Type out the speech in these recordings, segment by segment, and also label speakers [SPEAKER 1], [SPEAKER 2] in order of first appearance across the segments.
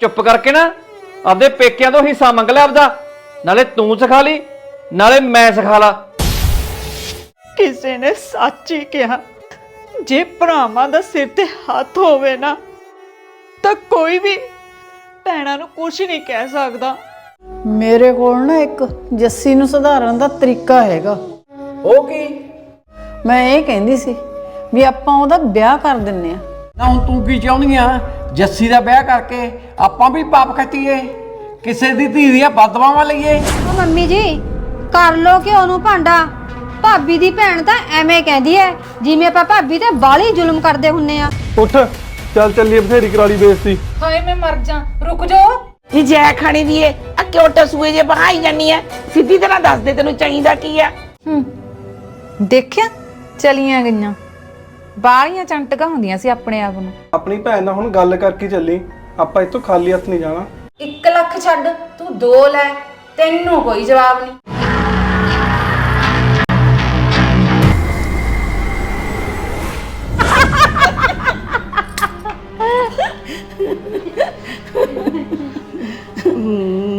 [SPEAKER 1] ਚੁੱਪ ਕਰਕੇ ਨਾ ਆਪਦੇ ਪੇਕਿਆਂ ਤੋਂ ਹਿੱਸਾ ਮੰਗ ਲੈ ਆਪਦਾ। ਨਾਲੇ ਤੂੰ ਸਿਖਾ ਲਈ ਨਾਲੇ ਮੈਂ ਸਿਖਾ ਲਾ।
[SPEAKER 2] ਕਿਸੇ ਨੇ ਸੱਚ ਹੀ ਕਿਹਾ ਜੇ ਭਰਾਵਾਂ ਦਾ ਸਿਰ ਤੇ ਹੱਥ ਹੋਵੇ ਨਾ ਤਾਂ ਕੋਈ ਵੀ ਭੈਣਾਂ ਨੂੰ ਕੁਝ ਨਹੀਂ ਕਹਿ ਸਕਦਾ।
[SPEAKER 3] ਮੇਰੇ ਕੋਲ ਨਾ ਇੱਕ ਜੱਸੀ ਨੂੰ ਸੁਧਾਰਨ ਦਾ ਤਰੀਕਾ ਹੈਗਾ।
[SPEAKER 4] ਉਹ ਕੀ?
[SPEAKER 3] ਮੈਂ ਇਹ ਕਹਿੰਦੀ ਸੀ ਵੀ ਆਪਾਂ ਉਹਦਾ ਵਿਆਹ ਕਰ ਦਿੰਨੇ ਆ
[SPEAKER 4] ਨਾ ਹੁਣ ਤੂੰ ਕੀ ਚਾਹੁੰਦੀ ਆ? ਜੱਸੀ ਦਾ ਵਿਆਹ ਕਰਕੇ ਆਪਾਂ ਵੀ ਪਾਪ ਖੱਟੀਏ। ਕਿਸੇ ਦੀ ਧੀ ਦੀਆਂ ਬਦਵਾਵਾਂ ਲਈਏ।
[SPEAKER 5] ਉਹ ਮੰਮੀ ਜੀ ਕਰ ਲੋ ਕਿ ਉਹਨੂੰ ਭਾਂਡਾ। ਭਾਬੀ ਦੀ ਭੈਣ ਤਾਂ ਐਵੇਂ ਕਹਿੰਦੀ ਐ ਜਿਵੇਂ ਆਪਾਂ ਭਾਬੀ ਤੇ ਬਾਲੀ ਜ਼ੁਲਮ ਕਰਦੇ ਹੁੰਨੇ ਆ।
[SPEAKER 6] ਉੱਠ ਚੱਲ ਚੱਲੀਏ ਬਥੇਰੀ ਕਰਾਲੀ ਬੇਇੱਜ਼ਤੀ।
[SPEAKER 7] ਹਾਏ ਮੈਂ ਮਰ ਜਾ। ਰੁਕ ਜਾਓ।
[SPEAKER 8] ਜੀ ਜੈ ਖਾਣੀ ਦੀ ਏ ਆ ਕਿਉਂ ਟਸੂਏ ਜੇ ਬਹਾਈ ਜਾਨੀ ਐ? ਸਿੱਧੀ ਤਰ੍ਹਾਂ ਦੱਸ ਦੇ ਤੈਨੂੰ ਚਾਹੀਦਾ ਕੀ ਆ
[SPEAKER 7] ਦੇਖਿਆ? ਚਲੀਆਂ ਗਈਆਂ। ਬਾਹਲੀਆਂ ਚੰਟਕਾਂ ਹੁੰਦੀਆਂ ਸੀ ਆਪਣੇ ਆਪ ਨੂੰ।
[SPEAKER 6] ਆਪਣੀ ਭੈਣ ਨਾਲ ਹੁਣ ਗੱਲ ਕਰਕੇ ਚੱਲੀ। ਆਪਾਂ ਇੱਥੋਂ ਖਾਲੀ ਹੱਥ ਨਹੀਂ ਜਾਣਾ।
[SPEAKER 7] 1 ਲੱਖ ਛੱਡ ਤੂੰ 2 ਲੈ ਤੈਨੂੰ ਕੋਈ ਜਵਾਬ ਨਹੀਂ।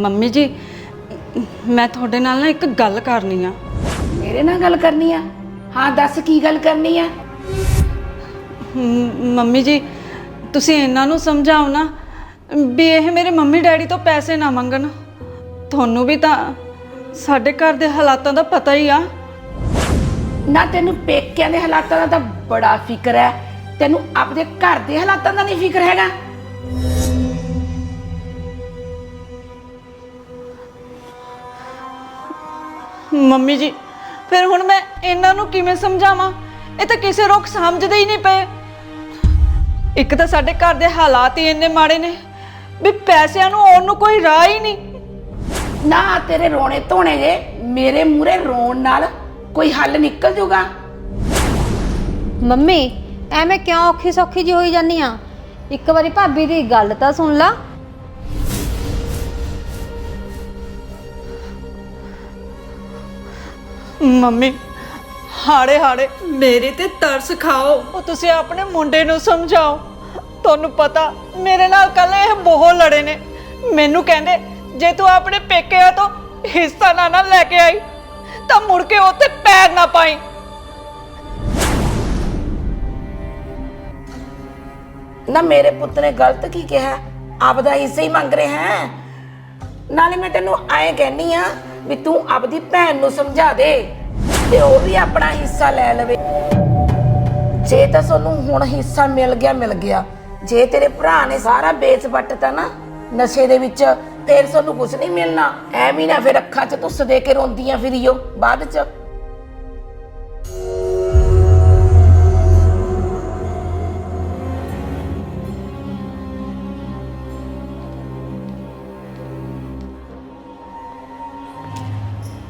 [SPEAKER 2] ਮੰਮੀ ਜੀ ਮੈਂ ਤੁਹਾਡੇ ਨਾਲ ਨਾ ਇੱਕ ਗੱਲ ਕਰਨੀ ਆ।
[SPEAKER 8] ਮੇਰੇ ਨਾਲ ਗੱਲ ਕਰਨੀ ਆ? ਹਾਂ ਦੱਸ ਕੀ ਗੱਲ ਕਰਨੀ ਆ?
[SPEAKER 2] ਮ- ਮੰਮੀ ਜੀ ਤੁਸੀਂ ਇਹਨਾਂ ਨੂੰ ਸਮਝਾਓ ਨਾ ਵੀ ਇਹ ਮੇਰੇ ਮੰਮੀ ਡੈਡੀ ਤੋਂ ਪੈਸੇ ਨਾ ਮੰਗਣ। ਤੁਹਾਨੂੰ ਵੀ ਤਾਂ ਸਾਡੇ ਘਰ ਦੇ ਹਾਲਾਤਾਂ ਦਾ ਪਤਾ ਹੀ ਆ।
[SPEAKER 8] ਨਾ ਤੈਨੂੰ ਪੇਕਿਆਂ ਦੇ ਹਾਲਾਤਾਂ ਦਾ ਤਾਂ ਬੜਾ ਫਿਕਰ ਹੈ। ਤੈਨੂੰ ਆਪਣੇ ਘਰ ਦੇ ਹਾਲਾਤਾਂ ਦਾ ਨਹੀਂ ਫਿਕਰ ਹੈਗਾ।
[SPEAKER 2] ਮੰਮੀ ਜੀ ਫਿਰ ਹੁਣ ਮੈਂ ਇਹਨਾਂ ਨੂੰ ਕਿਵੇਂ ਸਮਝਾਵਾਂ? ਇਹ ਤਾਂ ਕਿਸੇ ਰੋਕ ਸਮਝਦੇ ਹੀ ਨਹੀਂ ਪਏ। ਇੱਕ ਤਾਂ ਸਾਡੇ ਘਰ ਦੇ ਹਾਲਾਤ ਹੀ ਇੰਨੇ ਮਾੜੇ ਨੇ ਵੀ ਪੈਸਿਆਂ ਨੂੰ ਆਉਣ ਨੂੰ ਕੋਈ ਰਾਹ ਹੀ ਨਹੀਂ।
[SPEAKER 8] ਨਾ ਤੇਰੇ ਰੋਣੇ ਧੋਣੇ ਜੇ ਮੇਰੇ ਮੂਰੇ ਰੋਣ ਨਾਲ ਕੋਈ ਹੱਲ ਨਿਕਲ ਜੂਗਾ।
[SPEAKER 5] ਮੰਮੀ ਐਵੇਂ ਕਿਉਂ ਔਖੀ ਸੌਖੀ ਜੀ ਹੋਈ ਜਾਂਦੀ ਆ? ਇੱਕ ਵਾਰੀ ਭਾਬੀ ਦੀ ਗੱਲ ਤਾਂ ਸੁਣ ਲਾ।
[SPEAKER 2] ਮੰਮੀ ਹਾੜੇ ਹਾੜੇ ਮੇਰੇ ਤੇ ਤਰਸ ਖਾਓ। ਉਹ ਤੁਸੀਂ ਆਪਣੇ ਮੁੰਡੇ ਨੂੰ ਸਮਝਾਓ। ਤੁਹਾਨੂੰ ਪਤਾ ਮੇਰੇ ਨਾਲ ਕੱਲ ਇਹ ਬਹੁਤ ਲੜੇ ਨੇ। ਮੈਨੂੰ ਕਹਿੰਦੇ ਜੇ ਤੂੰ ਆਪਣੇ ਪੇਕਿਆਂ ਤੋਂ ਹਿੱਸਾ ਨਾ ਨਾ ਲੈ ਕੇ ਆਈ ਤਾਂ ਮੁੜ ਕੇ ਉੱਥੇ ਪੈਰ ਨਾ ਪਾਈ।
[SPEAKER 8] ਨਾ ਮੇਰੇ ਪੁੱਤ ਨੇ ਗਲਤ ਕੀ ਕਿਹਾ? ਆਪਦਾ ਹਿੱਸਾ ਹੀ ਮੰਗ ਰਿਹਾ ਹੈ। ਨਾਲੇ ਮੈਂ ਤੈਨੂੰ ਐਂ ਕਹਿਨੀ ਆ ਵੀ ਤੂੰ ਆਪਦੀ ਭੈਣ ਨੂੰ ਸਮਝਾ ਦੇ। ਤੇ ਉਹ ਵੀ ਆਪਣਾ ਹਿੱਸਾ ਲੈ ਲਵੇ। ਜੇ ਤਾਂ ਤੁਹਾਨੂੰ ਹੁਣ ਹਿੱਸਾ ਮਿਲ ਗਿਆ ਮਿਲ ਗਿਆ। ਜੇ ਤੇਰੇ ਭਰਾ ਨੇ ਸਾਰਾ ਵੇਚ ਵੱਟਤਾ ਨਾ, ਨਸ਼ੇ ਦੇ ਵਿੱਚ, ਫਿਰ ਤੁਹਾਨੂੰ ਕੁਝ ਨਹੀਂ ਮਿਲਣਾ। ਐਵੇਂ ਨਾ ਫਿਰ ਅੱਖਾਂ 'ਚ ਤੁੱਸ ਦੇ ਕੇ ਰੋਂਦੀਆਂ ਫਿਰੀਓ, ਬਾਅਦ 'ਚ।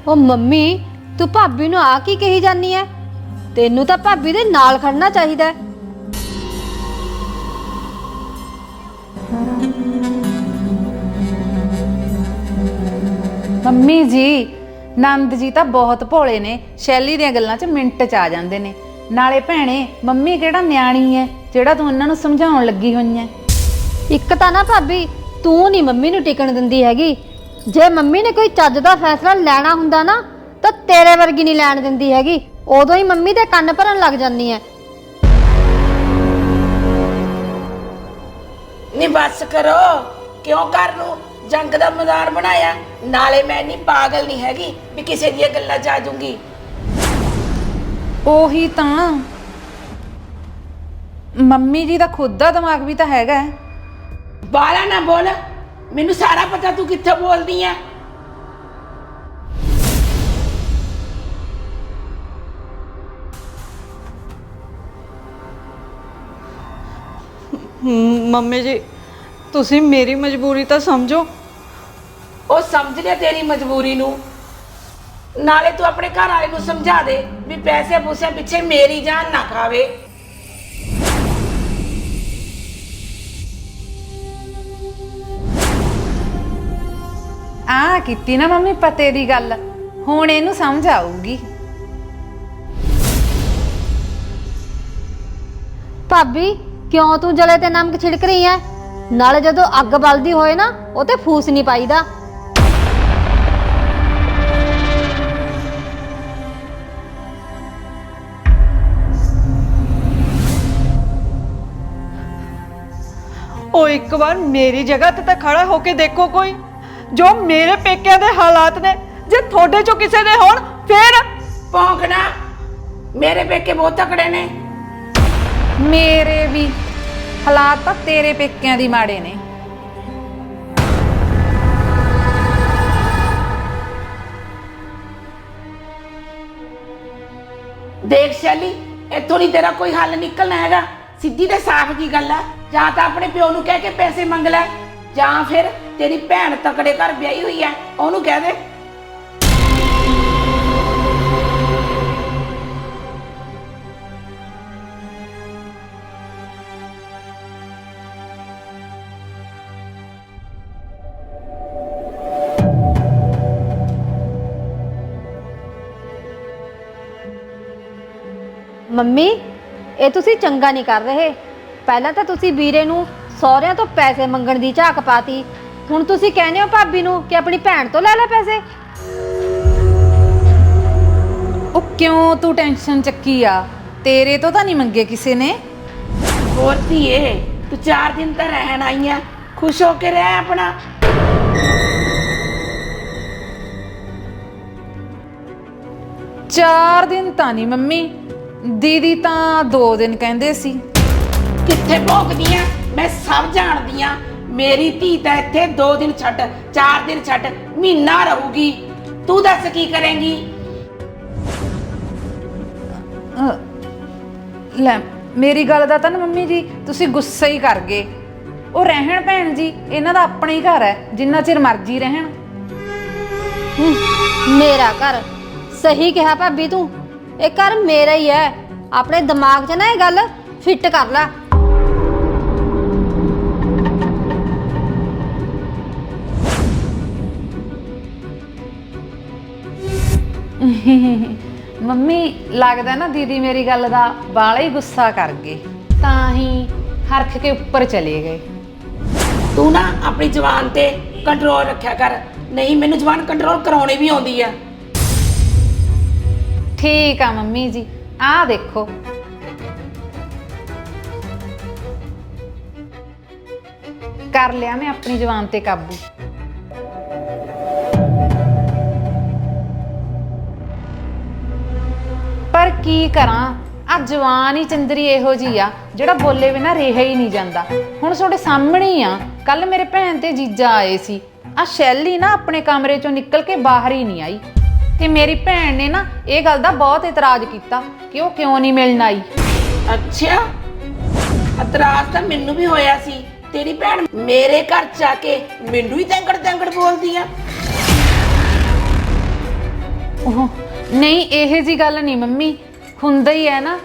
[SPEAKER 5] ਉਹ ਮੰਮੀ ਤੂੰ ਭਾਬੀ ਨੂੰ ਆ ਕੀ ਕਹੀ ਜਾਨੀ ਐ? ਤੈਨੂੰ ਤਾਂ ਭਾਬੀ ਦੇ ਨਾਲ ਖੜਨਾ ਚਾਹੀਦਾ ਹੈ।
[SPEAKER 7] ਮੰਮੀ ਜੀ ਨੰਦ ਜੀ ਤਾਂ ਬਹੁਤ ਭੋਲੇ ਨੇ। ਸ਼ੈਲੀ ਦੀਆਂ ਗੱਲਾਂ 'ਚ ਮਿੰਟ 'ਚ ਆ ਜਾਂਦੇ ਨੇ। ਨਾਲੇ ਭੈਣੇ ਮੰਮੀ ਕਿਹੜਾ ਨਿਆਣੀ ਐ ਜਿਹੜਾ ਤੂੰ ਇਹਨਾਂ ਨੂੰ ਸਮਝਾਉਣ ਲੱਗੀ ਹੋਈ ਐ?
[SPEAKER 5] ਇੱਕ ਤਾਂ ਨਾ ਭਾਬੀ ਤੂੰ ਨਹੀਂ ਮੰਮੀ ਨੂੰ ਟਿਕਣ ਦਿੰਦੀ ਹੈਗੀ। ਜੇ ਮੰਮੀ ਨੇ ਕੋਈ ਚੱਜ ਦਾ ਫੈਸਲਾ ਲੈਣਾ ਹੁੰਦਾ ਨਾ ਤਾਂ ਤੇਰੇ ਵਰਗੀ ਨਹੀਂ ਲੈਣ ਦਿੰਦੀ ਹੈਗੀ। ਉਦੋਂ ਹੀ ਮੰਮੀ ਦੇ ਕੰਨ ਭਰਨ ਲੱਗ ਜਾਂਦੀ ਐ।
[SPEAKER 8] ਨਹੀਂ ਬਸ ਕਰੋ। ਕਿਉਂ ਕਰ ਨੂੰ ਜੰਗ ਦਾ ਮੈਦਾਨ ਬਣਾਇਆ? ਨਾਲੇ ਮੈਂ ਨਹੀਂ ਪਾਗਲ ਨਹੀਂ ਹੈਗੀ ਵੀ ਕਿਸੇ ਦੀਆਂ ਗੱਲਾਂ 'ਚ ਆ ਜਾਊਂਗੀ।
[SPEAKER 7] ਉਹੀ ਤਾਂ। ਮੰਮੀ ਜੀ ਦਾ ਖੁਦ ਦਾ ਦਿਮਾਗ ਵੀ ਤਾਂ ਹੈਗਾ। ਹੈ।
[SPEAKER 8] ਬਾਲਾ ਨਾ ਬੋਲ। ਮੈਨੂੰ ਸਾਰਾ ਪਤਾ ਤੂੰ ਕਿੱਥੇ ਬੋਲਦੀ ਆ
[SPEAKER 2] ਮੰਮੀ ਜੀ ਤੁਸੀਂ ਮੇਰੀ ਮਜਬੂਰੀ ਤਾਂ ਸਮਝੋ।
[SPEAKER 8] ਉਹ ਸਮਝ ਲਿਆ ਤੇਰੀ ਮਜਬੂਰੀ ਨੂੰ। ਨਾਲੇ ਤੂੰ ਆਪਣੇ ਘਰ ਵਾਲੇ ਨੂੰ ਸਮਝਾ ਦੇ ਵੀ ਪੈਸੇ ਪੂਸੇ ਪਿੱਛੇ ਮੇਰੀ ਜਾਨ ਨਾ ਖਾਵੇ।
[SPEAKER 7] ਆ ਕੀਤੀ ਨਾ ਮੰਮੀ ਪਤੇ ਦੀ ਗੱਲ ਹੁਣ ਇਹਨੂੰ ਸਮਝ ਆਊਗੀ।
[SPEAKER 5] ਭਾਬੀ ਕਿਉਂ ਤੂੰ ਜਲੇ ਤੇ ਨਮਕ ਛਿੜਕ ਰਹੀ ਐ? ਨਾਲੇ ਜਦੋਂ ਅੱਗ ਬਲਦੀ ਹੋਏ ਨਾ ਉਹ ਤੇ ਫੂਸ ਨਹੀਂ ਪਾਈਦਾ।
[SPEAKER 2] ਉਹ ਇੱਕ ਵਾਰ ਮੇਰੀ ਜਗ੍ਹਾ ਤੇ ਤਾਂ ਖੜਾ ਹੋ ਕੇ ਦੇਖੋ ਕੋਈ। ਜੋ ਮੇਰੇ ਪੇਕਿਆਂ ਦੇ ਹਾਲਾਤ ਨੇ ਜੇ ਤੁਹਾਡੇ ਚੋਂ ਕਿਸੇ ਦੇ ਹੋਣ ਫੇਰ?
[SPEAKER 8] ਭੌਂਕਣਾ। ਮੇਰੇ ਪੇਕੇ ਬਹੁਤ ਤਕੜੇ ਨੇ।
[SPEAKER 7] ਮੇਰੇ ਵੀ ਹਾਲਾਤ ਤਾਂ ਤੇਰੇ ਪੇਕਿਆਂ ਦੀ ਮਾੜੇ ਨੇ।
[SPEAKER 8] ਦੇਖ ਸ਼ੈਲੀ, ਇੱਥੋਂ ਨਹੀਂ ਤੇਰਾ ਕੋਈ ਹੱਲ ਨਿਕਲਣਾ ਹੈਗਾ। ਸਿੱਧੀ ਤੇ ਸਾਫ਼ ਕੀ ਗੱਲ ਹੈ ਜਾਂ ਤਾਂ ਆਪਣੇ ਪਿਓ ਨੂੰ ਕਹਿ ਕੇ ਪੈਸੇ ਮੰਗ ਲੈ, ਜਾਂ ਫਿਰ ਤੇਰੀ ਭੈਣ ਤਕੜੇ ਘਰ ਵਿਆਹੀ ਹੋਈ ਹੈ, ਉਹਨੂੰ ਕਹਿ ਦੇ।
[SPEAKER 5] ਮੰਮੀ ਇਹ ਤੁਸੀਂ ਚੰਗਾ ਨਹੀਂ ਕਰ ਰਹੇ। ਪਹਿਲਾਂ ਤਾਂ ਤੁਸੀਂ ਵੀਰੇ ਨੂੰ ਸਹੁਰਿਆਂ ਤੋਂ ਪੈਸੇ ਮੰਗਣ ਦੀ ਝਾਕ ਪਾਤੀ। ਹੁਣ ਤੁਸੀਂ ਕਹਿੰਦੇ ਹੋ ਭਾਬੀ ਨੂੰ ਕਿ ਆਪਣੀ ਭੈਣ ਤੋਂ ਲੈ ਲੈ ਪੈਸੇ।
[SPEAKER 7] ਉਹ ਕਿਉਂ ਤੂੰ ਟੈਨਸ਼ਨ ਚੱਕੀ ਆ? ਤੇਰੇ ਤੋਂ ਤਾਂ ਨਹੀਂ ਮੰਗੇ ਕਿਸੇ ਨੇ।
[SPEAKER 8] ਹੋਰ ਧੀਏ ਤੂੰ 4 ਦਿਨ ਤਾਂ ਰਹਿਣ ਆਈ ਆ। ਖੁਸ਼ ਹੋ ਕੇ ਰਹਿ ਆਪਣਾ।
[SPEAKER 7] ਚਾਰ ਦਿਨ ਤਾਂ ਨਹੀਂ ਮੰਮੀ। ਦੀਦੀ ਤਾਂ ਦੋ ਦਿਨ ਕਹਿੰਦੇ ਸੀ।
[SPEAKER 8] ਕਿੱਥੇ ਭੋਗਦੀ ਆ? ਮੈਂ ਸਭ ਜਾਣਦੀ ਆ। ਮੇਰੀ ਧੀ ਤਾਂ ਇੱਥੇ 2 ਦਿਨ ਛੱਡ 4 ਦਿਨ ਛੱਡ ਮਹੀਨਾ ਰਹੂਗੀ। ਤੂੰ ਦੱਸ ਕੀ ਕਰੇਂਗੀ?
[SPEAKER 7] ਲੈ ਮੇਰੀ ਗੱਲ ਦਾ ਤਾਂ ਨਾ ਮੰਮੀ ਜੀ ਤੁਸੀਂ ਗੁੱਸਾ ਹੀ ਕਰ ਗਏ। ਉਹ ਰਹਿਣ ਭੈਣ ਜੀ ਇਹਨਾਂ ਦਾ ਆਪਣਾ ਹੀ ਘਰ ਹੈ ਜਿੰਨਾ ਚਿਰ ਮਰਜ਼ੀ ਰਹਿਣ।
[SPEAKER 5] ਹੂੰ, ਮੇਰਾ ਘਰ। ਸਹੀ ਕਿਹਾ ਭਾਬੀ ਤੂੰ। ਇਹ ਘਰ ਮੇਰਾ ਹੀ ਹੈ। ਆਪਣੇ ਦਿਮਾਗ 'ਚ ਨਾ ਇਹ ਗੱਲ ਫਿੱਟ ਕਰ ਲੈ।
[SPEAKER 7] ਮੰਮੀ ਲੱਗਦਾ ਨਾ ਦੀਦੀ ਮੇਰੀ ਗੱਲ ਦਾ ਬਾਲਾ ਹੀ ਗੁੱਸਾ ਕਰ ਗਏ। ਤਾਂ ਹੀ ਹਰਖ ਕੇ ਉੱਪਰ ਚਲੇ ਗਏ।
[SPEAKER 8] ਤੂੰ ਨਾ ਆਪਣੀ ਜ਼ੁਬਾਨ ਤੇ ਕੰਟਰੋਲ ਰੱਖਿਆ ਕਰ। ਨਹੀਂ ਮੈਨੂੰ ਜ਼ੁਬਾਨ ਕੰਟਰੋਲ ਕਰਾਉਣੀ ਵੀ ਆਉਂਦੀ ਆ।
[SPEAKER 7] ਠੀਕ ਆ ਮੰਮੀ ਜੀ, ਆਹ ਦੇਖੋ। ਕਰ ਲਿਆ ਮੈਂ ਆਪਣੀ ਜ਼ੁਬਾਨ ਤੇ ਕਾਬੂ। ਪਰ ਕੀ ਕਰਾਂ ਆ ਜਵਾਨ ਹੀ ਚੰਦਰੀ ਇਹੋ ਜੀ ਆ, ਜਿਹੜਾ ਬੋਲੇ ਬਿਨਾ ਰਿਹਾ ਹੀ ਨਹੀਂ ਜਾਂਦਾ। ਹੁਣ ਤੁਹਾਡੇ ਸਾਹਮਣੇ ਹੀ ਆ ਕੱਲ ਮੇਰੇ ਭੈਣ ਤੇ ਜੀਜਾ ਆਏ ਸੀ। ਆ ਸ਼ੈਲੀ ਨਾ ਆਪਣੇ ਕਮਰੇ ਚੋਂ ਨਿਕਲ ਕੇ ਬਾਹਰ ਹੀ ਨਹੀਂ ਆਈ। ਤੇ ਮੇਰੀ ਭੈਣ ਨੇ ਨਾ ਇਹ ਗੱਲ ਦਾ ਬਹੁਤ ਇਤਰਾਜ਼ ਕੀਤਾ ਕਿ ਉਹ ਕਿਉਂ ਨਹੀਂ ਮਿਲਣ ਆਈ।
[SPEAKER 8] ਅੱਛਾ। ਇਤਰਾਜ਼ ਤਾਂ ਮੈਨੂੰ ਵੀ ਹੋਇਆ ਸੀ। ਤੇਰੀ ਭੈਣ ਮੇਰੇ ਘਰ ਚ ਆ ਕੇ ਮੈਨੂੰ ਹੀ ਤੈਂਕੜ ਤੈਂਕੜ ਬੋਲਦੀ ਆ।
[SPEAKER 7] ਉਹ ਨਹੀਂ ਇਹ ਜੀ ਗੱਲ ਨਹੀਂ ਮੰਮੀ। ਹੁੰਦਾ ਹੀ ਹੈ ਨਾ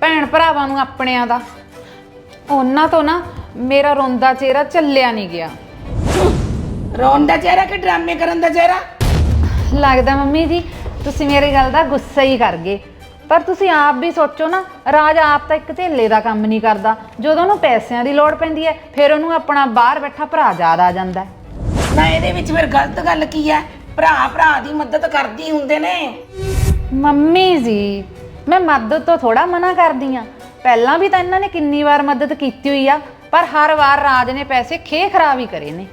[SPEAKER 7] ਭੈਣ ਭਰਾਵਾਂ ਨੂੰ ਆਪਣਿਆਂ ਦਾ। ਉਹਨਾਂ ਤੋਂ ਨਾ ਮੇਰਾ ਰੋਂਦਾ ਚਿਹਰਾ ਚੱਲਿਆ ਨਹੀਂ ਗਿਆ।
[SPEAKER 8] ਰੋਣ ਦਾ ਚਿਹਰਾ ਕਿ ਡਰਾਮੇ ਕਰਨ ਦਾ ਚਿਹਰਾ?
[SPEAKER 7] ਲੱਗਦਾ ਮੰਮੀ ਜੀ ਤੁਸੀਂ ਮੇਰੀ ਗੱਲ ਦਾ ਗੁੱਸਾ ਹੀ ਕਰ ਗਏ। ਪਰ ਤੁਸੀਂ ਆਪ ਵੀ ਸੋਚੋ ਨਾ ਰਾਜ ਆਪ ਤਾਂ ਇੱਕ ਝੇਲੇ ਦਾ ਕੰਮ ਨਹੀਂ ਕਰਦਾ। ਜਦੋਂ ਉਹਨੂੰ ਪੈਸਿਆਂ ਦੀ ਲੋੜ ਪੈਂਦੀ ਹੈ ਫਿਰ ਉਹਨੂੰ ਆਪਣਾ ਬਾਹਰ ਬੈਠਾ ਭਰਾ ਯਾਦ ਆ ਜਾਂਦਾ ਹੈ।
[SPEAKER 8] ਨਾ ਇਹਦੇ ਵਿੱਚ ਫਿਰ ਗਲਤ ਗੱਲ ਕੀ ਹੈ? ਭਰਾ ਭਰਾ ਦੀ ਮਦਦ ਕਰਦੀ ਹੁੰਦੇ ਨੇ।
[SPEAKER 7] ਮੰਮੀ ਜੀ ਮੈਂ ਮਦਦ ਤੋਂ ਥੋੜਾ ਮਨਾ ਕਰਦੀ ਆ ਪਹਿਲਾਂ ਵੀ ਤਾਂ ਇਹਨਾਂ ਨੇ ਕਿੰਨੀ ਵਾਰ ਮਦਦ ਕੀਤੀ ਹੋਈ ਆ ਪਰ ਹਰ ਵਾਰ ਰਾਜ ਨੇ ਪੈਸੇ ਖੇ ਖਰਾਬ ਹੀ ਕਰੇ ਨੇ।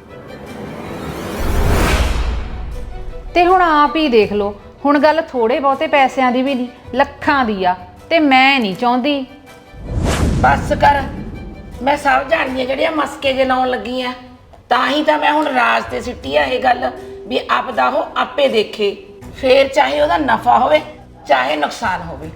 [SPEAKER 7] ਤੇ ਹੁਣ ਆਪ ਹੀ ਦੇਖ ਲਓ। ਹੁਣ ਗੱਲ ਥੋੜੇ ਬਹੁਤੇ ਪੈਸਿਆਂ ਦੀ ਵੀ ਨਹੀਂ, ਲੱਖਾਂ ਦੀ ਆ, ਤੇ ਮੈਂ ਨਹੀਂ ਚਾਹੁੰਦੀ।
[SPEAKER 8] ਬਸ ਕਰ। ਮੈਂ ਸਭ ਜਾਣਦੀ ਆ ਜਿਹੜੀਆਂ ਮਸਕੇ ਜੇ ਲਾਉਣ ਲੱਗੀ ਆ ਤਾਂ ਹੀ ਤਾਂ ਮੈਂ ਹੁਣ ਰਾਜ ਤੇ ਸਿੱਟੀ ਆ ਇਹ ਗੱਲ, ਵੀ ਆਪਦਾ ਉਹ ਆਪੇ ਦੇਖੇ। ਫੇਰ ਚਾਹੇ ਉਹਦਾ ਨਫਾ ਹੋਵੇ, ਚਾਹੇ ਨੁਕਸਾਨ ਹੋਵੇ।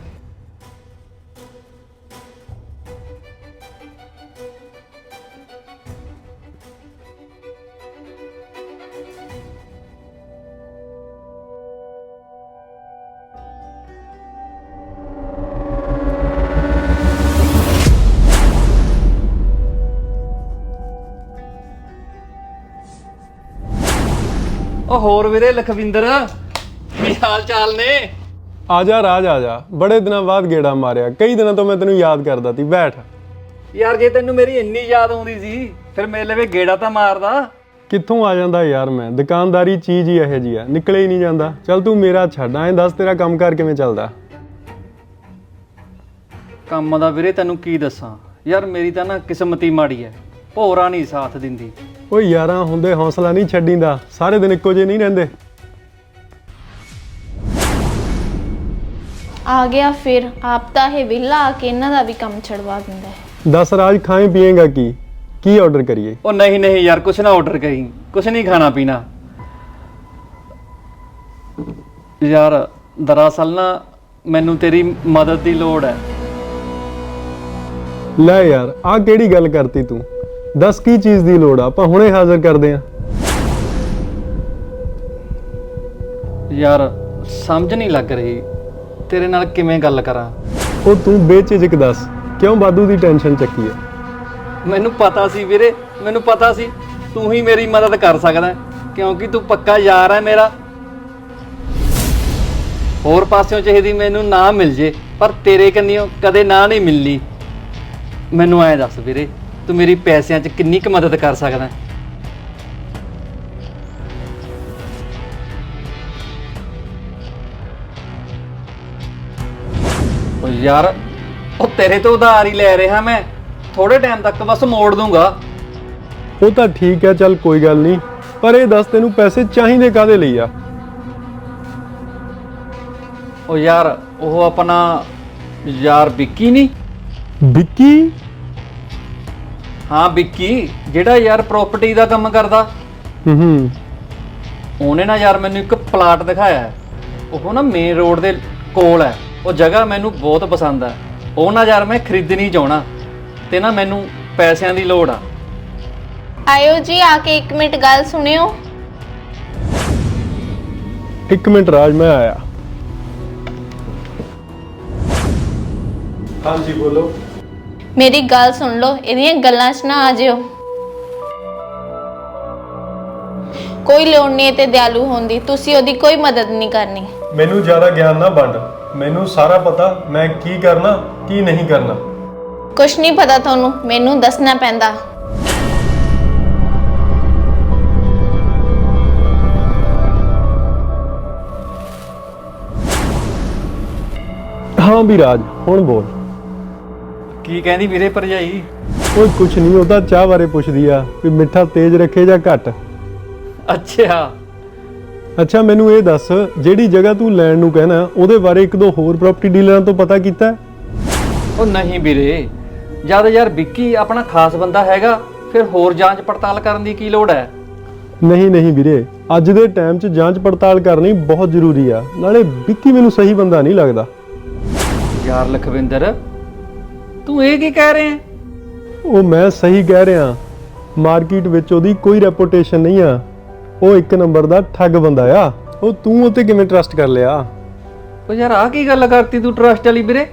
[SPEAKER 1] ਉਹ ਹੋਰ ਵੀਰੇ ਲਖਵਿੰਦਰ ਕੀ ਹਾਲ ਚਾਲ ਨੇ?
[SPEAKER 6] ਆ ਜਾ ਰਾਜ ਆ ਜਾ। ਬੜੇ ਦਿਨਾਂ ਬਾਅਦ ਗੇੜਾ ਮਾਰਿਆ। ਕਈ ਦਿਨਾਂ ਤੋਂ ਮੈਂ ਤੈਨੂੰ ਯਾਦ ਕਰਦਾ ਸੀ। ਬੈਠ।
[SPEAKER 1] ਯਾਰ ਜੇ ਤੈਨੂੰ ਮੇਰੀ ਇੰਨੀ ਯਾਦ ਆਉਂਦੀ ਸੀ ਫਿਰ ਮੇਰੇ ਲਵੇ ਗੇੜਾ ਤਾਂ ਮਾਰਦਾ।
[SPEAKER 6] ਕਿੱਥੋਂ ਆ ਜਾਂਦਾ ਯਾਰ ਮੈਂ? ਦੁਕਾਨਦਾਰੀ ਚੀਜ਼ ਹੀ ਇਹੋ ਜੀ ਆ। ਨਿਕਲੇ ਹੀ ਨਹੀਂ ਜਾਂਦਾ। ਚੱਲ ਤੂੰ ਮੇਰਾ ਛੱਡ। ਐਂ ਦੱਸ ਤੇਰਾ ਕੰਮ ਕਾਰ ਕਿਵੇਂ ਚੱਲਦਾ?
[SPEAKER 1] ਕੰਮ ਦਾ ਵੀਰੇ ਤੈਨੂੰ ਕੀ ਦੱਸਾਂ? ਯਾਰ ਮੇਰੀ ਤਾਂ ਨਾ ਕਿਸਮਤ ਹੀ ਮਾੜੀ ਐ। ਭੋਰਾ ਨਹੀਂ ਸਾਥ ਦਿੰਦੀ।
[SPEAKER 6] ਓਏ ਯਾਰਾਂ ਹੁੰਦੇ ਹੌਸਲਾ ਨਹੀਂ ਛੱਡੀਂਦਾ। ਸਾਰੇ ਦਿਨ ਇੱਕੋ ਜਿਹੇ ਨਹੀਂ ਰਹਿੰਦੇ।
[SPEAKER 9] ਆ ਗਿਆ ਫਿਰ ਆਪ ਤਾਂ ਇਹ ਵਿਹਲਾ ਆ ਕੇ ਇਹਨਾਂ ਦਾ ਵੀ ਕੰਮ ਛਡਵਾ ਦਿੰਦਾ ਹੈ।
[SPEAKER 6] ਦੱਸ ਰਾਜ ਖਾਏ ਪੀਏਗਾ ਕੀ? ਕੀ ਆਰਡਰ ਕਰੀਏ?
[SPEAKER 1] ਉਹ ਨਹੀਂ ਨਹੀਂ ਯਾਰ ਕੁਛ ਨਾ ਆਰਡਰ ਕਰੀ। ਕੁਛ ਨਹੀਂ ਖਾਣਾ ਪੀਣਾ। ਯਾਰ ਦਰਅਸਲ ਨਾ ਮੈਨੂੰ ਤੇਰੀ ਮਦਦ ਦੀ ਲੋੜ ਹੈ।
[SPEAKER 6] ਲੈ ਯਾਰ ਆਹ ਕਿਹੜੀ ਗੱਲ ਕਰਤੀ ਤੂੰ? ਦੱਸ ਕੀ ਚੀਜ਼ ਦੀ ਲੋੜ ਆ? ਆਪਾਂ ਹੁਣੇ ਹਾਜ਼ਰ ਕਰਦੇ ਆਂ।
[SPEAKER 1] ਯਾਰ ਸਮਝ ਨਹੀਂ ਲੱਗ ਰਹੀ। ਤੇਰੇ ਨਾਲ ਕਿਵੇਂ ਗੱਲ ਕਰਾਂ?
[SPEAKER 6] ਉਹ ਤੂੰ ਬੇਝਿਜਕ ਦੱਸ ਕਿਉਂ ਬਾਦੂ ਦੀ ਟੈਨਸ਼ਨ ਚੱਕੀ ਆ?
[SPEAKER 1] ਮੈਨੂੰ ਪਤਾ ਸੀ ਵੀਰੇ ਮੈਨੂੰ ਪਤਾ ਸੀ। ਤੂੰ ਹੀ ਮੇਰੀ ਮਦਦ ਕਰ ਸਕਦਾ ਹੈ, ਕਿਉਂਕਿ ਤੂੰ ਪੱਕਾ ਯਾਰ ਹੈ ਮੇਰਾ। ਹੋਰ ਪਾਸਿਓਂ ਚਾਹੀਦੀ ਮੈਨੂੰ ਨਾ ਮਿਲ ਜੇ ਪਰ ਤੇਰੇ ਕੰਨਿਓ ਕਦੇ ਨਾ ਨਹੀਂ ਮਿਲਣੀ। ਮੈਨੂੰ ਐਂ ਦੱਸ ਵੀਰੇ ਤੂੰ ਮੇਰੀ ਪੈਸਿਆਂ 'ਚ ਕਿੰਨੀ ਕੁ ਮਦਦ ਕਰ ਸਕਦਾ? ਹੈ? ਉਹ ਯਾਰ ਉਹ ਤੇਰੇ ਤੋਂ ਉਧਾਰ ਹੀ ਲੈ ਰਿਹਾ ਮੈਂ। ਥੋੜੇ ਟਾਈਮ ਤੱਕ ਬਸ ਮੋੜ ਦੂੰਗਾ।
[SPEAKER 6] ਉਹ ਤਾਂ ਠੀਕ ਹੈ ਚੱਲ ਕੋਈ ਗੱਲ ਨਹੀਂ। ਪਰ ਇਹ ਦੱਸ ਤੈਨੂੰ ਪੈਸੇ ਚਾਹੀਦੇ ਕਾਦੇ ਲਈ ਆ?
[SPEAKER 1] ਉਹ ਯਾਰ ਉਹ ਆਪਣਾ ਯਾਰ ਵਿੱਕੀ ਨਹੀਂ?
[SPEAKER 6] ਵਿੱਕੀ?
[SPEAKER 1] ਹਾਂ ਵਿੱਕੀ ਜਿਹੜਾ ਯਾਰ ਪ੍ਰਾਪਰਟੀ ਦਾ ਕੰਮ ਕਰਦਾ।
[SPEAKER 6] ਹੂੰ ਹੂੰ।
[SPEAKER 1] ਉਹਨੇ ਨਾ ਯਾਰ ਮੈਨੂੰ ਇੱਕ ਪਲਾਟ ਦਿਖਾਇਆ ਹੈ। ਉਹ ਨਾ ਮੇਨ ਰੋਡ ਦੇ ਕੋਲ ਹੈ। ਉਹ ਜਗ੍ਹਾ ਮੈਨੂੰ ਬਹੁਤ ਪਸੰਦ ਹੈ। ਉਹ ਨਾ ਯਾਰ ਮੈਂ ਖਰੀਦਣੀ ਚਾਹਣਾ ਤੇ ਨਾ ਮੈਨੂੰ ਪੈਸਿਆਂ ਦੀ ਲੋੜ ਆ।
[SPEAKER 9] ਆਇਓ ਜੀ ਆ ਕੇ 1 ਮਿੰਟ ਗੱਲ ਸੁਣਿਓ।
[SPEAKER 6] ਇੱਕ ਮਿੰਟ ਰਾਜ ਮੈਂ ਆਇਆ। ਹਾਂਜੀ ਬੋਲੋ।
[SPEAKER 9] ਮੇਰੀ ਗੱਲ ਸੁਣ ਲਓ ਇਹਦੀਆਂ ਗੱਲਾਂ 'ਚ ਨਾ ਆ ਜਿਓ। ਕੋਈ ਲੋੜ ਨਹੀਂ ਤੇ ਦਿਆਲੂ ਹੋਣ ਦੀ ਤੁਸੀਂ ਉਹਦੀ ਕੋਈ ਮਦਦ ਨਹੀਂ ਕਰਨੀ।
[SPEAKER 6] ਮੈਨੂੰ ਜ਼ਿਆਦਾ ਗਿਆਨ ਨਾ ਵੰਡ। ਮੈਨੂੰ ਸਾਰਾ ਪਤਾ ਮੈਂ ਕੀ ਕਰਨਾ ਕੀ ਨਹੀਂ ਕਰਨਾ।
[SPEAKER 9] ਕੁਛ ਨਹੀਂ ਪਤਾ ਤੁਹਾਨੂੰ ਮੈਨੂੰ ਦੱਸਣਾ ਪੈਂਦਾ।
[SPEAKER 6] ਹਾਂ ਵੀ ਰਾਜ ਹੁਣ ਬੋਲ।
[SPEAKER 1] ਕੀ ਕਹਿੰਦੀ ਵੀਰੇ ਭਰਜਾਈ?
[SPEAKER 6] ਓਏ ਕੁਛ ਨਹੀਂ ਉਹ ਤਾਂ ਚਾਹ ਬਾਰੇ ਪੁੱਛਦੀ ਆ ਵੀ ਮਿੱਠਾ ਤੇਜ਼ ਰੱਖੇ ਜਾਂ ਘੱਟ?
[SPEAKER 1] ਅੱਛਾ।
[SPEAKER 6] ਅੱਛਾ ਮੈਨੂੰ ਇਹ ਦੱਸ ਜਿਹੜੀ ਜਗ੍ਹਾ ਤੂੰ ਲੈਣ ਨੂੰ ਕਹਿਣਾ ਉਹਦੇ ਬਾਰੇ ਇੱਕ ਦੋ ਹੋਰ ਪ੍ਰਾਪਰਟੀ ਡੀਲਰਾਂ ਤੋਂ ਪਤਾ ਕੀਤਾ?
[SPEAKER 1] ਉਹ ਨਹੀਂ ਵੀਰੇ। ਜਦ ਯਾਰ ਵਿੱਕੀ ਆਪਣਾ ਖਾਸ ਬੰਦਾ ਹੈਗਾ ਫਿਰ ਹੋਰ ਜਾਂਚ ਪੜਤਾਲ ਕਰਨ ਦੀ ਕੀ ਲੋੜ ਹੈ?
[SPEAKER 6] ਨਹੀਂ ਨਹੀਂ ਵੀਰੇ। ਅੱਜ ਦੇ ਟਾਈਮ 'ਚ ਜਾਂਚ ਪੜਤਾਲ ਕਰਨੀ ਬਹੁਤ ਜ਼ਰੂਰੀ ਆ। ਨਾਲੇ ਵਿੱਕੀ ਮੈਨੂੰ ਸਹੀ ਬੰਦਾ ਨਹੀਂ ਲੱਗਦਾ।
[SPEAKER 1] ਯਾਰ ਲਖਵਿੰਦਰ ਤੂੰ ਇਹ ਕੀ ਕਹਿ ਰਿਹਾ
[SPEAKER 6] ਉਹ ਮੈਂ ਸਹੀ ਕਹਿ ਰਿਹਾ। ਮਾਰਕੀਟ ਵਿੱਚ ਉਹਦੀ ਕੋਈ ਰੈਪੂਟੇਸ਼ਨ ਨਹੀਂ ਆ। ਉਹ ਇੱਕ ਨੰਬਰ ਦਾ ਠੱਗ ਬੰਦਾ ਆ। ਉਹ ਤੂੰ ਉਤੇ ਕਿਵੇਂ ਟਰਸਟ ਕਰ ਲਿਆ?
[SPEAKER 1] ਉਹ ਯਾਰ ਆ ਕੀ ਗੱਲ ਕਰਤੀ ਤੂੰ ਟਰਸਟ ਵਾਲੀ ਵੀਰੇ?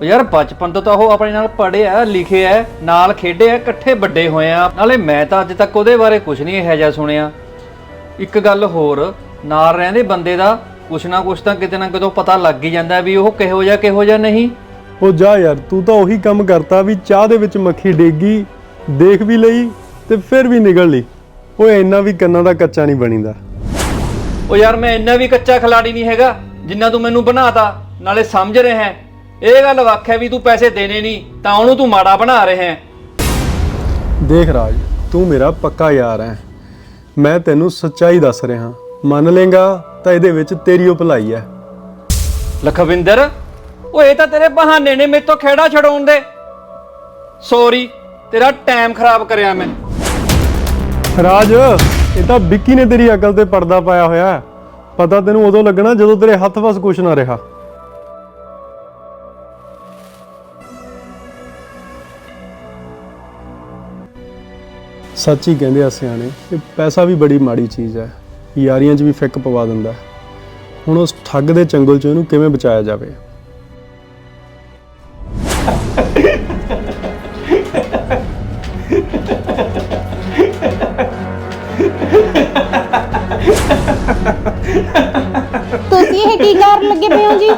[SPEAKER 1] ਉਹ ਯਾਰ ਬਚਪਨ ਤੋਂ ਤਾਂ ਉਹ ਆਪਣੇ ਨਾਲ ਪੜਿਆ ਲਿਖਿਆ ਨਾਲ ਖੇਡਿਆ ਇਕੱਠੇ ਵੱਡੇ ਹੋਏ ਆ। ਨਾਲੇ ਮੈਂ ਤਾਂ ਅੱਜ ਤੱਕ ਉਹਦੇ ਬਾਰੇ ਕੁਝ ਨਹੀਂ ਇਹੋ ਜਿਹਾ ਸੁਣਿਆ। ਇੱਕ ਗੱਲ ਹੋਰ ਨਾਲ ਰਹਿੰਦੇ ਬੰਦੇ ਦਾ ਕੁਛ ਨਾ ਕੁਛ ਤਾਂ ਕਿਤੇ ਨਾ ਕਿਤੋਂ ਪਤਾ ਲੱਗ ਹੀ ਜਾਂਦਾ ਵੀ ਉਹ ਕਿਹੋ ਜਿਹਾ ਕਿਹੋ ਜਿਹਾ ਨਹੀਂ।
[SPEAKER 6] ਉਹ ਜਾ ਯਾਰ ਤੂੰ ਤਾਂ ਉਹੀ ਕੰਮ ਕਰਤਾ ਵੀ ਚਾਹ ਦੇ ਵਿੱਚ ਮੱਖੀ ਡੇਗੀ ਦੇਖ ਵੀ ਲਈ ਤੇ ਫਿਰ ਵੀ ਨਿਕਲ ਲਈ। ਓਏ ਇੰਨਾ ਵੀ ਕੰਨਾਂ ਦਾ ਕੱਚਾ ਨਹੀਂ ਬਣੀਦਾ।
[SPEAKER 1] ਉਹ ਯਾਰ ਮੈਂ ਇੰਨਾ ਵੀ ਕੱਚਾ ਖਿਲਾੜੀ ਨਹੀਂ ਹੈਗਾ ਜਿੰਨਾ ਤੂੰ ਮੈਨੂੰ ਬਣਾਤਾ ਨਾਲੇ ਸਮਝ ਰਿਹਾ ਹੈ। ਇਹ ਗੱਲ ਵੱਖ ਹੈ ਵੀ ਤੂੰ ਪੈਸੇ ਦੇਣੇ ਨਹੀਂ ਤਾਂ ਉਹਨੂੰ ਤੂੰ ਮਾੜਾ ਬਣਾ ਰਿਹਾ ਹੈ।
[SPEAKER 6] ਦੇਖ ਰਾਜ ਤੂੰ ਮੇਰਾ ਪੱਕਾ ਯਾਰ ਹੈ। ਮੈਂ ਤੈਨੂੰ ਸੱਚਾਈ ਦੱਸ ਰਿਹਾ ਮੰਨ ਲੇਗਾ ਤਾਂ ਇਹਦੇ ਵਿੱਚ ਤੇਰੀ ਉਹ ਭਲਾਈ ਹੈ।
[SPEAKER 1] ਲਖਵਿੰਦਰ ਉਹ ਇਹ ਤਾਂ ਤੇਰੇ ਬਹਾਨੇ ਨੇ ਮੇਰੇ ਤੋਂ ਖੇੜਾ ਛਡਾਉਣ ਦੇ। ਸੌਰੀ ਤੇਰਾ ਟਾਈਮ ਖਰਾਬ ਕਰਿਆ ਮੈਂ।
[SPEAKER 6] ਰਾਜ, ਇਹ ਤਾਂ ਵਿੱਕੀ ਨੇ ਤੇਰੀ ਅਕਲ ਤੇ ਪਰਦਾ ਪਾਇਆ ਹੋਇਆ ਹੈ। ਪਤਾ ਤੈਨੂੰ ਉਦੋਂ ਲੱਗਣਾ ਜਦੋਂ ਤੇਰੇ ਹੱਥ ਵਸ ਕੁਛ ਨਾ ਰਿਹਾ। ਸੱਚੀ ਕਹਿੰਦੇ ਆ ਸਿਆਣੇ ਕਿ ਪੈਸਾ ਵੀ ਬੜੀ ਮਾੜੀ ਚੀਜ਼ ਹੈ। ਯਾਰੀਆਂ 'ਚ ਵੀ ਫਿੱਕ ਪਵਾ ਦਿੰਦਾ ਹੈ। ਹੁਣ ਉਸ ਠੱਗ ਦੇ ਚੰਗਲ 'ਚੋਂ ਇਹਨੂੰ ਕਿਵੇਂ ਬਚਾਇਆ ਜਾਵੇ?
[SPEAKER 9] ਤੁਸੀਂ ਇਹ ਕੀ ਕਰਨ ਲੱਗੇ ਪਏ ਹੋ ਜੀ?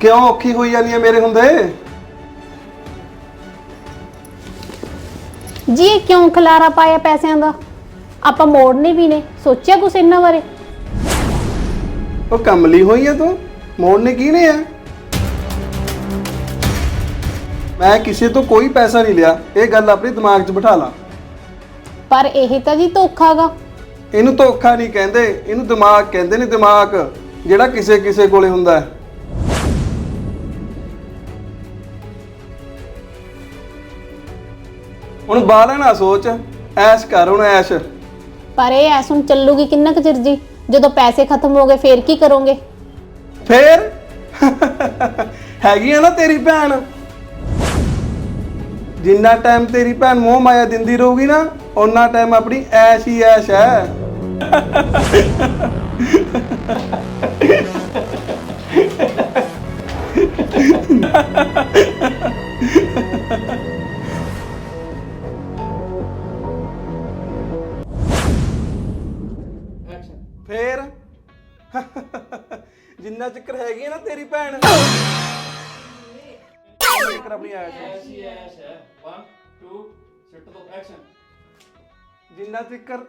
[SPEAKER 10] ਕਿਉਂ ਔਖੀ ਹੋਈ ਜਾਂਦੀ ਹੈ ਮੇਰੇ ਹੁੰਦੇ?
[SPEAKER 11] ਜੀ ਇਹ ਕਿਉਂ ਖਲਾਰਾ ਪਾਇਆ ਪੈਸਿਆਂ ਦਾ? ਆਪਾਂ ਮੋੜਨੇ ਵੀ ਨੇ ਸੋਚਿਆ ਕੁਛ ਇਹਨਾਂ ਬਾਰੇ?
[SPEAKER 10] ਉਹ ਕਮਲੀ ਹੋਈ ਆ ਤੂੰ? ਮੋੜਨੇ ਕੀ ਨੇ ਆ? ਮੈਂ ਕਿਸੇ ਤੋਂ ਕੋਈ ਪੈਸਾ ਨਹੀਂ ਲਿਆ। ਇਹ ਗੱਲ ਆਪਣੇ ਦਿਮਾਗ 'ਚ ਬਿਠਾ ਲਾ।
[SPEAKER 11] ਪਰ ਇਹ ਤਾਂ ਜੀ ਧੋਖਾਗਾ
[SPEAKER 10] ਇਹਨੂੰ ਧੋਖਾ ਨਹੀਂ ਕਹਿੰਦੇ ਇਹਨੂੰ ਦਿਮਾਗ ਕਹਿੰਦੇ ਨੇ ਦਿਮਾਗ ਜਿਹੜਾ ਕਿਸੇ ਕਿਸੇ ਕੋਲੇ ਹੁੰਦਾ ਹੈ। ਹੁਣ ਬਾਹਲਾ ਨਾ ਸੋਚ ਐਸ਼ ਕਰ ਹੁਣ ਐਸ਼।
[SPEAKER 11] ਪਰ ਇਹ ਐਸ ਹੁਣ ਚੱਲੂਗੀ ਕਿੰਨਾ ਕੁ ਚਿਰ ਜੀ? ਜਦੋਂ ਪੈਸੇ ਖਤਮ ਹੋ ਗਏ ਫੇਰ ਕੀ ਕਰੋਗੇ?
[SPEAKER 10] ਫੇਰ? ਹੈਗੀ ਆ ਨਾ ਤੇਰੀ ਭੈਣ। ਜਿੰਨਾ ਟਾਈਮ ਤੇਰੀ ਭੈਣ ਮੋਹ ਮਾਇਆ ਦਿੰਦੀ ਰਹੂਗੀ ਨਾ, ਓਨਾ ਟਾਈਮ ਆਪਣੀ ਐਸ਼ ਹੀ ਐਸ਼ ਹੈ।
[SPEAKER 1] ਐਕਸ਼ਨ
[SPEAKER 10] ਜਿੰਨਾ ਚੱਕਰ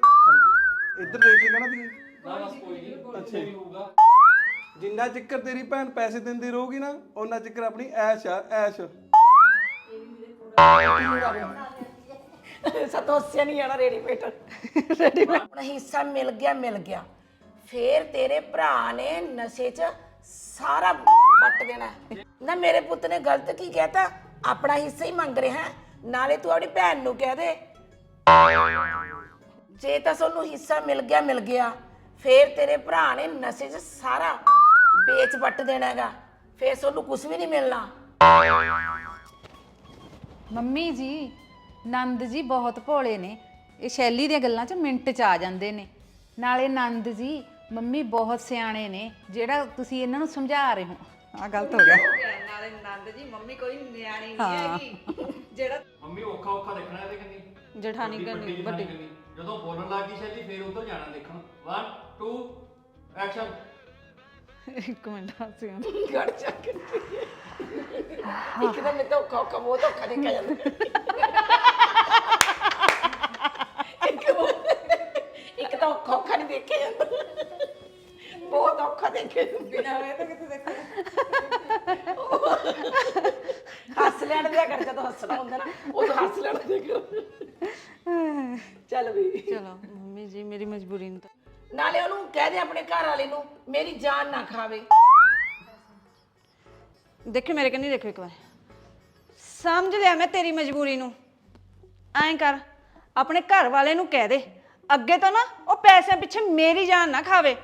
[SPEAKER 10] ਇੱਧਰ ਦੇਖ ਕੇ ਕਹਿਣਾ ਤੀ
[SPEAKER 1] ਨਾ ਬਸ ਕੋਈ ਨਹੀਂ
[SPEAKER 10] ਅੱਛਾ
[SPEAKER 1] ਵੀ ਹੋਊਗਾ।
[SPEAKER 10] ਜਿੰਨਾ ਚੱਕਰ ਤੇਰੀ ਭੈਣ ਪੈਸੇ ਦਿੰਦੀ ਰਹੂਗੀ ਨਾ ਉਹਨਾਂ ਚੱਕਰ ਆਪਣੀ ਐਸ਼ ਆ ਐਸ਼।
[SPEAKER 8] ਸਤੋਸਿਆ ਨਹੀਂ ਆਣਾ ਰੈਡੀਮੇਡ। ਰੈਡੀਮੇਡ। ਆਪਣਾ ਹਿੱਸਾ ਮਿਲ ਗਿਆ ਮਿਲ ਗਿਆ। ਫੇਰ ਤੇਰੇ ਭਰਾ ਨੇ ਨਸ਼ੇ 'ਚ ਸਾਰਾ ਵੱਟ ਦੇਣਾ। ਹੈ। ਨਾ ਮੇਰੇ ਪੁੱਤ ਨੇ ਗਲਤ ਕੀ ਕਹਿਤਾ? ਆਪਣਾ ਹਿੱਸਾ ਹੀ ਮੰਗ ਰਿਹਾ। ਹੈ। ਨਾਲੇ ਤੂੰ ਆਪਣੀ ਭੈਣ ਨੂੰ ਕਹਿ ਦੇ। ਜੇ ਤਾਂ ਤੁਹਾਨੂੰ ਹਿੱਸਾ ਮਿਲ ਗਿਆ ਮਿਲ ਗਿਆ। ਫੇਰ ਤੇਰੇ ਭਰਾ ਨੇ ਨਸ਼ੇ 'ਚ ਸਾਰਾ ਵੇਚ ਵੱਟ ਦੇਣਾ ਹੈਗਾ। ਫੇਰ ਤੁਹਾਨੂੰ ਕੁਝ ਵੀ ਨਹੀਂ ਮਿਲਣਾ।
[SPEAKER 7] ਮੰਮੀ ਜੀ ਨੰਦ ਜੀ ਬਹੁਤ ਭੋਲੇ ਨੇ। ਇਹ ਸ਼ੈਲੀ ਦੀਆਂ ਗੱਲਾਂ 'ਚ ਮਿੰਟ 'ਚ ਆ ਜਾਂਦੇ ਨੇ। ਨਾਲੇ ਨੰਦ ਜੀ ਮੰਮੀ ਬਹੁਤ ਸਿਆਣੇ ਨੇ ਜਿਹੜਾ ਤੁਸੀਂ ਇਹਨਾਂ ਨੂੰ ਸਮਝਾ ਰਹੇ ਹੋ।
[SPEAKER 2] ਆ ਗਲਤ ਹੋ ਗਿਆ। ਨਾਲੇ ਨੰਦ ਜੀ ਮੰਮੀ ਕੋਈ ਨਿਆਣੀ ਨਹੀਂ ਹੈਗੀ। ਜਿਹੜਾ
[SPEAKER 1] ਮੰਮੀ ਔਖਾ ਔਖਾ ਦੇਖਣਾ ਇਹਦੇ ਕੰਨੀ।
[SPEAKER 2] ਜਠਾਣੀ ਕਰਨੀ ਵੱਡੀ।
[SPEAKER 1] ਜਦੋਂ ਬੋਲਣ ਲੱਗੀ ਸ਼ੈਲੀ ਫੇਰ ਉਧਰ ਜਾਣਾ ਦੇਖਣ। 1 2 ਐਕਸ਼ਨ
[SPEAKER 2] ਇੱਕ ਮਿੰਟ ਹੱਸਿਆ
[SPEAKER 8] ਗੜ ਜਾ ਕੇ। ਇੱਕ ਤਾਂ ਮੈਂ ਤਾਂ ਔਖਾ ਔਖਾ ਬਹੁਤ ਔਖਾ ਦੇਖਿਆ ਜਾਂਦਾ। ਇੱਕ ਉਹ- ਇੱਕ ਤਾਂ ਔਖਾ ਨਹੀਂ ਦੇਖਿਆ ਜਾਂਦਾ। ਬਹੁਤ ਔਖਾ ਦੇਖਿਆ ਬਿਨਾ ਹੋਏ ਤਾਂ ਕਿਤੇ ਦੇਖਿਆ ਹੱਸ ਲੈਣ ਦਿਆ ਕਰ ਜਦੋਂ ਹੱਸਣਾ ਹੁੰਦਾ ਨਾ ਉਦੋਂ ਹੱਸ ਲੈਣ ਦਿਆ ਕਰ। ਚੱਲ ਵੀ।
[SPEAKER 2] ਚਲੋ ਮੰਮੀ ਜੀ ਮੇਰੀ ਮਜਬੂਰੀ ਨੂੰ ਤਾਂ।
[SPEAKER 8] ਨਾਲੇ ਉਹਨੂੰ ਕਹਿ ਦੇ ਆਪਣੇ ਘਰ ਵਾਲੇ ਨੂੰ ਮੇਰੀ ਜਾਨ ਨਾ ਖਾਵੇ।
[SPEAKER 2] ਦੇਖਿਓ ਮੇਰੇ ਕੰਨੀ ਦੇਖਿਓ ਇੱਕ ਵਾਰ। ਸਮਝ ਲਿਆ ਮੈਂ ਤੇਰੀ ਮਜਬੂਰੀ ਨੂੰ। ਐਂ ਕਰ ਆਪਣੇ ਘਰ ਵਾਲੇ ਨੂੰ ਕਹਿ ਦੇ। ਅੱਗੇ ਤੋਂ ਨਾ ਉਹ ਪੈਸਿਆਂ ਪਿੱਛੇ ਮੇਰੀ ਜਾਨ ਨਾ ਖਾਵੇ।